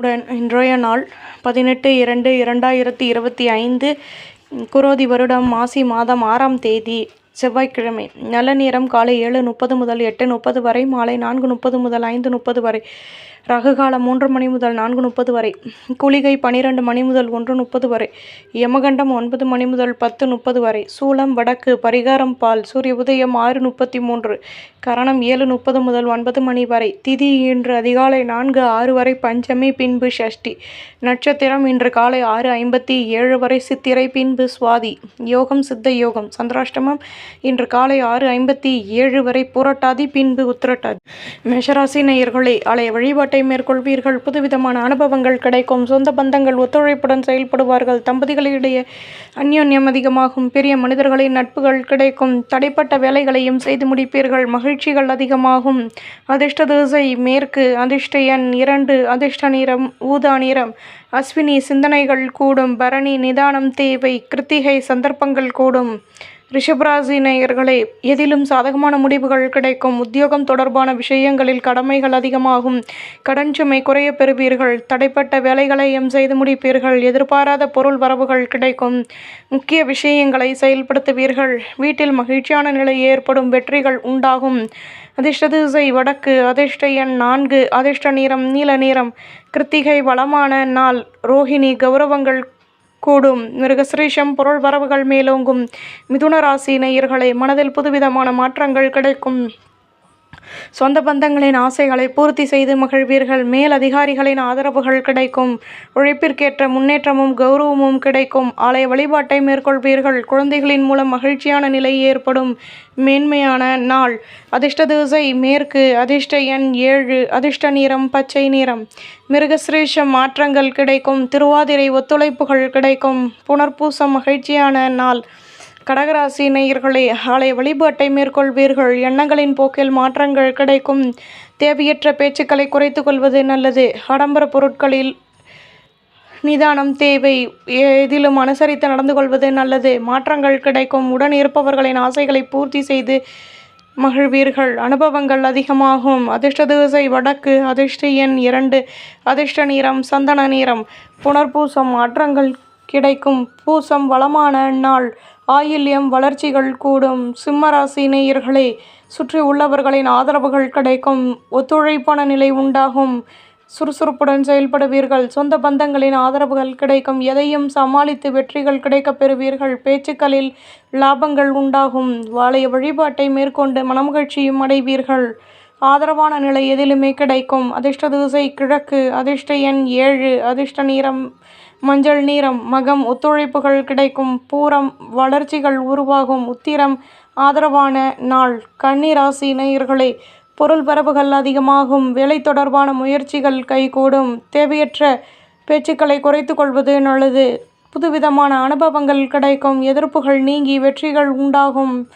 உடன் இன்றைய நாள் பதினெட்டு இரண்டு இரண்டாயிரத்தி இருபத்தி ஐந்து குரோதி வருடம் மாசி மாதம் ஆறாம் தேதி செவ்வாய்க்கிழமை. நல்ல நேரம் காலை ஏழு முப்பது முதல் எட்டு முப்பது வரை மாலை நான்கு முப்பது முதல் ஐந்து முப்பது வரை ரகு காலம் மூன்று மணி முதல் நான்கு முப்பது வரை குளிகை பனிரெண்டு மணி முதல் ஒன்று முப்பது வரை யமகண்டம் ஒன்பது மணி முதல் பத்து முப்பது வரை சூளம் வடக்கு பரிகாரம் பால் சூரிய உதயம் ஆறு முப்பத்தி மூன்று கரணம் ஏழு முப்பது முதல் ஒன்பது மணி வரை. திதி இன்று அதிகாலை நான்கு ஆறு வரை பஞ்சமி பின்பு ஷஷ்டி. நட்சத்திரம் இன்று காலை ஆறு ஐம்பத்தி ஏழு வரை சித்திரை பின்பு சுவாதி. யோகம் சித்த யோகம். சந்திராஷ்டமம் இன்று காலை ஆறு ஐம்பத்தி ஏழு வரை புரட்டாதி பின்பு உத்திரட்டாதி. மேஷராசி நேயர்களே ஆலய வழிபாட்டை மேற்கொள்வீர்கள். புதுவிதமான அனுபவங்கள் கிடைக்கும். சொந்த பந்தங்கள் ஒத்துழைப்புடன் செயல்படுவார்கள். தம்பதிகளிடையே அந்யோன்யம் அதிகமாகும். பெரிய மனிதர்களின் நட்புகள் கிடைக்கும். தடைப்பட்ட வேலைகளையும் செய்து முடிப்பீர்கள். மகிழ்ச்சிகள் அதிகமாகும். அதிர்ஷ்ட திசை மேற்கு அதிர்ஷ்ட எண் இரண்டு அதிர்ஷ்ட நிறம் ஊதா நிறம். அஸ்வினி சிந்தனைகள் கூடும் பரணி நிதானம் தேவை கிருத்திகை சந்தர்ப்பங்கள் கூடும். ரிஷபராசி நேயர்களே எதிலும் சாதகமான முடிவுகள் கிடைக்கும். உத்தியோகம் தொடர்பான விஷயங்களில் கடமைகள் அதிகமாகும். கடன் சுமை குறைய பெறுவீர்கள். தடைப்பட்ட வேலைகளையும் செய்து முடிப்பீர்கள். எதிர்பாராத பொருள் வரவுகள் கிடைக்கும். முக்கிய விஷயங்களை செயல்படுத்துவீர்கள். வீட்டில் மகிழ்ச்சியான நிலை ஏற்படும். வெற்றிகள் உண்டாகும். அதிர்ஷ்ட திசை வடக்கு அதிர்ஷ்ட எண் நான்கு அதிர்ஷ்ட நிறம் நீல நிறம். கிருத்திகை வளமான நாள். ரோஹிணி கௌரவங்கள் கூடும். மிருகசிரீஷம் பொருள் வரவுகள் மேலோங்கும். மிதுன ராசி நேயர்களே மனதில் புதுவிதமான மாற்றங்கள் கிடைக்கும். சொந்த பந்தங்களின் ஆசைகளை பூர்த்தி செய்து மகிழ்வீர்கள். மேல் அதிகாரிகளின் ஆதரவுகள் கிடைக்கும். உழைப்பிற்கேற்ற முன்னேற்றமும் கௌரவமும் கிடைக்கும். ஆலய வழிபாட்டை மேற்கொள்வீர்கள். குழந்தைகளின் மூலம் மகிழ்ச்சியான நிலை ஏற்படும். மேன்மையான நாள். அதிர்ஷ்ட திசை. மேற்கு அதிர்ஷ்ட எண் ஏழு. அதிர்ஷ்ட நிறம் பச்சை நிறம். மிருகசிரேஷ மாற்றங்கள் கிடைக்கும். திருவாதிரை ஒத்துழைப்புகள் கிடைக்கும். புனர்பூசம் மகிழ்ச்சியான நாள். கடகராசி நேயர்களே ஆலய வழிபாட்டை மேற்கொள்வீர்கள். எண்ணங்களின் போக்கில் மாற்றங்கள் கிடைக்கும். தேவையற்ற பேச்சுக்களை குறைத்து கொள்வது நல்லது. ஆடம்பர பொருட்களில் நிதானம் தேவை எதிலும் அனுசரித்து நடந்து கொள்வது நல்லது. மாற்றங்கள் கிடைக்கும். உடன் இருப்பவர்களின் ஆசைகளை பூர்த்தி செய்து மகிழ்வீர்கள். அனுபவங்கள் அதிகமாகும். அதிர்ஷ்ட திசை வடக்கு அதிர்ஷ்ட எண் இரண்டு அதிர்ஷ்ட நிறம் சந்தன நிறம். புனர்பூசம் மாற்றங்கள் கிடைக்கும். பூசம் வளமான நாள் ஆயில்யம் வளர்ச்சிகள் கூடும். சிம்மராசி நேயர்களே சுற்றி உள்ளவர்களின் ஆதரவுகள் கிடைக்கும். ஒத்துழைப்பான நிலை உண்டாகும். சுறுசுறுப்புடன் செயல்படுவீர்கள். சொந்த பந்தங்களின் ஆதரவுகள் கிடைக்கும். எதையும் சமாளித்து வெற்றிகள் கிடைக்கப் பெறுவீர்கள். பேச்சுக்களில் லாபங்கள் உண்டாகும். வாழைய வழிபாட்டை மேற்கொண்டு மனமகிழ்ச்சியும் அடைவீர்கள். ஆதரவான நிலை எதிலுமே கிடைக்கும். அதிர்ஷ்ட திசை கிழக்கு. அதிர்ஷ்ட எண் ஏழு. அதிர்ஷ்ட நிறம் மஞ்சள் நிறம் மகம் ஒத்துழைப்புகள் கிடைக்கும். பூரம் வளர்ச்சிகள் உருவாகும். உத்திரம் ஆதரவான நாள். கன்னிராசி நேயர்களே பொருள் பரவுகள் அதிகமாகும். வேலை தொடர்பான முயற்சிகள் கைகூடும். தேவையற்ற பேச்சுக்களை குறைத்து கொள்வது நல்லது. புதுவிதமான அனுபவங்கள் கிடைக்கும். எதிர்ப்புகள் நீங்கி வெற்றிகள் உண்டாகும்.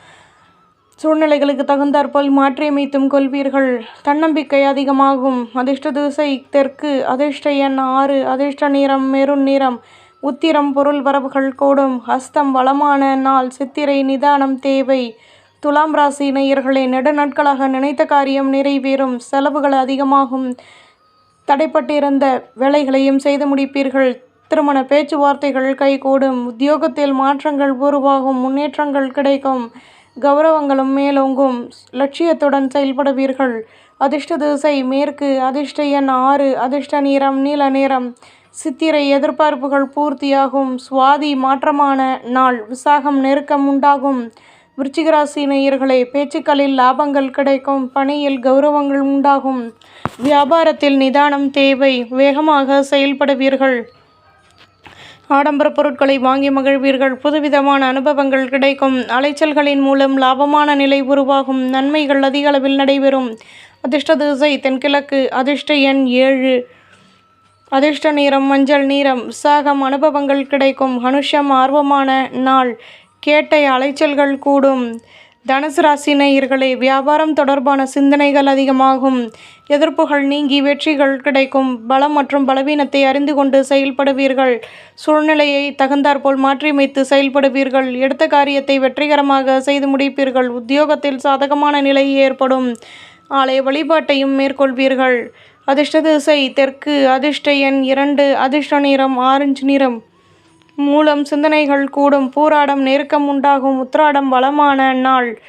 சூழ்நிலைகளுக்கு தகுந்தாற்போல் மாற்றியமைத்தும் கொள்வீர்கள். தன்னம்பிக்கை அதிகமாகும். அதிர்ஷ்ட திசை தெற்கு அதிர்ஷ்ட எண் ஆறு அதிர்ஷ்ட நிறம் மெருண் நிறம் உத்திரம் பொருள் வரவுகள் கூடும். ஹஸ்தம் வளமான நாள் சித்திரை நிதானம் தேவை. துலாம் ராசி நேயர்களே நெடுநாட்களாக நினைத்த காரியம் நிறைவேறும். செலவுகள் அதிகமாகும். தடைப்பட்டிருந்த வேலைகளையும் செய்து முடிப்பீர்கள். திருமண பேச்சுவார்த்தைகள் கைகூடும். உத்தியோகத்தில் மாற்றங்கள் உருவாகும். முன்னேற்றங்கள் கிடைக்கும். கௌரவங்களும் மேலோங்கும். லட்சியத்துடன் செயல்படுவீர்கள். அதிர்ஷ்ட திசை மேற்கு அதிர்ஷ்ட எண் ஆறு அதிர்ஷ்ட நிறம் நீல நிறம். சித்திரை எதிர்பார்ப்புகள் பூர்த்தியாகும். சுவாதி மாற்றமான நாள் விசாகம் நெருக்கம் உண்டாகும். விருச்சிகராசி நேயர்களே பேச்சுக்களில் லாபங்கள் கிடைக்கும் பணியில் கௌரவங்கள் உண்டாகும். வியாபாரத்தில் நிதானம் தேவை வேகமாக செயல்படுவீர்கள். ஆடம்பர பொருட்களை வாங்கி மகிழ்வீர்கள். புதுவிதமான அனுபவங்கள் கிடைக்கும். அலைச்சல்களின் மூலம் லாபமான நிலை உருவாகும். நன்மைகள் அதிக அளவில் நடைபெறும். அதிர்ஷ்ட திசை தென்கிழக்கு. அதிர்ஷ்ட எண் ஏழு. அதிர்ஷ்ட நீரம் மஞ்சள் நீரம் உற்சாகம் அனுபவங்கள் கிடைக்கும். அனுஷம் ஆர்வமான நாள். கேட்டை அலைச்சல்கள் கூடும். தனுசு ராசி நேயர்களே வியாபாரம் தொடர்பான சிந்தனைகள் அதிகமாகும். எதிர்ப்புகள் நீங்கி வெற்றிகள் கிடைக்கும். பலம் மற்றும் பலவீனத்தை அறிந்து கொண்டு செயல்படுவீர்கள். சூழ்நிலையை தகுந்தாற்போல் மாற்றியமைத்து செயல்படுவீர்கள். எடுத்த காரியத்தை வெற்றிகரமாக செய்து முடிப்பீர்கள். உத்தியோகத்தில் சாதகமான நிலை ஏற்படும். ஆலய வழிபாட்டையும் மேற்கொள்வீர்கள். அதிர்ஷ்ட திசை தெற்கு அதிர்ஷ்ட எண் இரண்டு அதிர்ஷ்ட நிறம் ஆரஞ்சு நிறம். மூலம் சிந்தனைகள் கூடும் பூராடம் நெருக்கம் உண்டாகும் உத்ராடம் வளமான நாள்.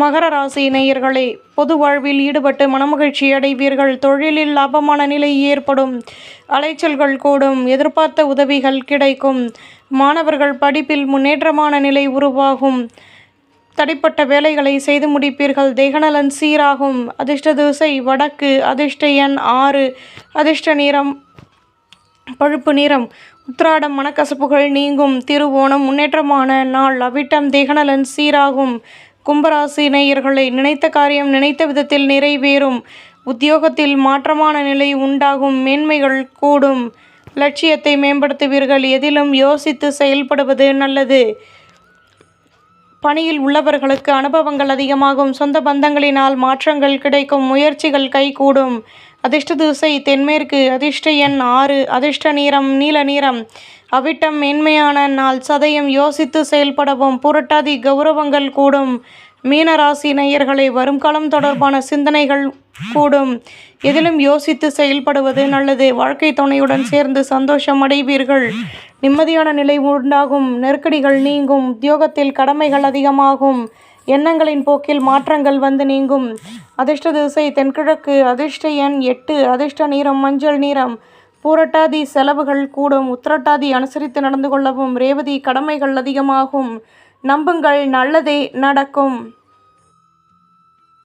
மகர ராசி நேயர்களே பொது வாழ்வில் ஈடுபட்டு மனமகிழ்ச்சி அடைவீர்கள். தொழிலில் லாபமான நிலை ஏற்படும். அலைச்சல்கள் கூடும். எதிர்பார்த்த உதவிகள் கிடைக்கும். மாணவர்கள் படிப்பில் முன்னேற்றமான நிலை உருவாகும். தடைப்பட்ட வேலைகளை செய்து முடிப்பீர்கள். தேகநலன் சீராகும். அதிர்ஷ்ட திசை வடக்கு. அதிர்ஷ்ட எண் ஆறு. அதிர்ஷ்ட நிறம் பழுப்பு நிறம். உத்ராடம் மனக்கசப்புகள் நீங்கும். திருவோணம் முன்னேற்றமான நாள். அவிட்டம் தேகநலன் சீராகும். கும்பராசி நேயர்களை நினைத்த காரியம் நினைத்த விதத்தில் நிறைவேறும். உத்தியோகத்தில் மாற்றமான நிலை உண்டாகும். மேன்மைகள் கூடும். லட்சியத்தை மேம்படுத்துவீர்கள். எதிலும் யோசித்து செயல்படுவது நல்லது. பணியில் உள்ளவர்களுக்கு அனுபவங்கள் அதிகமாகும். சொந்த பந்தங்களினால் மாற்றங்கள் கிடைக்கும். முயற்சிகள் கைகூடும். அதிர்ஷ்ட திசை தென்மேற்கு அதிர்ஷ்ட எண் ஆறு அதிர்ஷ்ட நீரம் நீல நிறம். அவிட்டம் மென்மையான நாள் சதயம் யோசித்து செயல்படவும் புரட்டாதி கௌரவங்கள் கூடும். மீனராசி நேயர்களை வருங்காலம் தொடர்பான சிந்தனைகள் கூடும். எதிலும் யோசித்து செயல்படுவது நல்லது. வாழ்க்கை துணையுடன் சேர்ந்து சந்தோஷம் அடைவீர்கள். நிம்மதியான நிலை உண்டாகும். நெருக்கடிகள் நீங்கும். உத்தியோகத்தில் கடமைகள் அதிகமாகும். எண்ணங்களின் போக்கில் மாற்றங்கள் வந்து நீங்கும். அதிர்ஷ்ட திசை தென்கிழக்கு அதிர்ஷ்ட எண் எட்டு அதிர்ஷ்ட நிறம் மஞ்சள் நிறம். பூரட்டாதி செலவுகள் கூடும். உத்திரட்டாதி அனுசரித்து நடந்து கொள்ளவும் ரேவதி கடமைகள் அதிகமாகும். நம்புங்கள் நல்லதே நடக்கும்.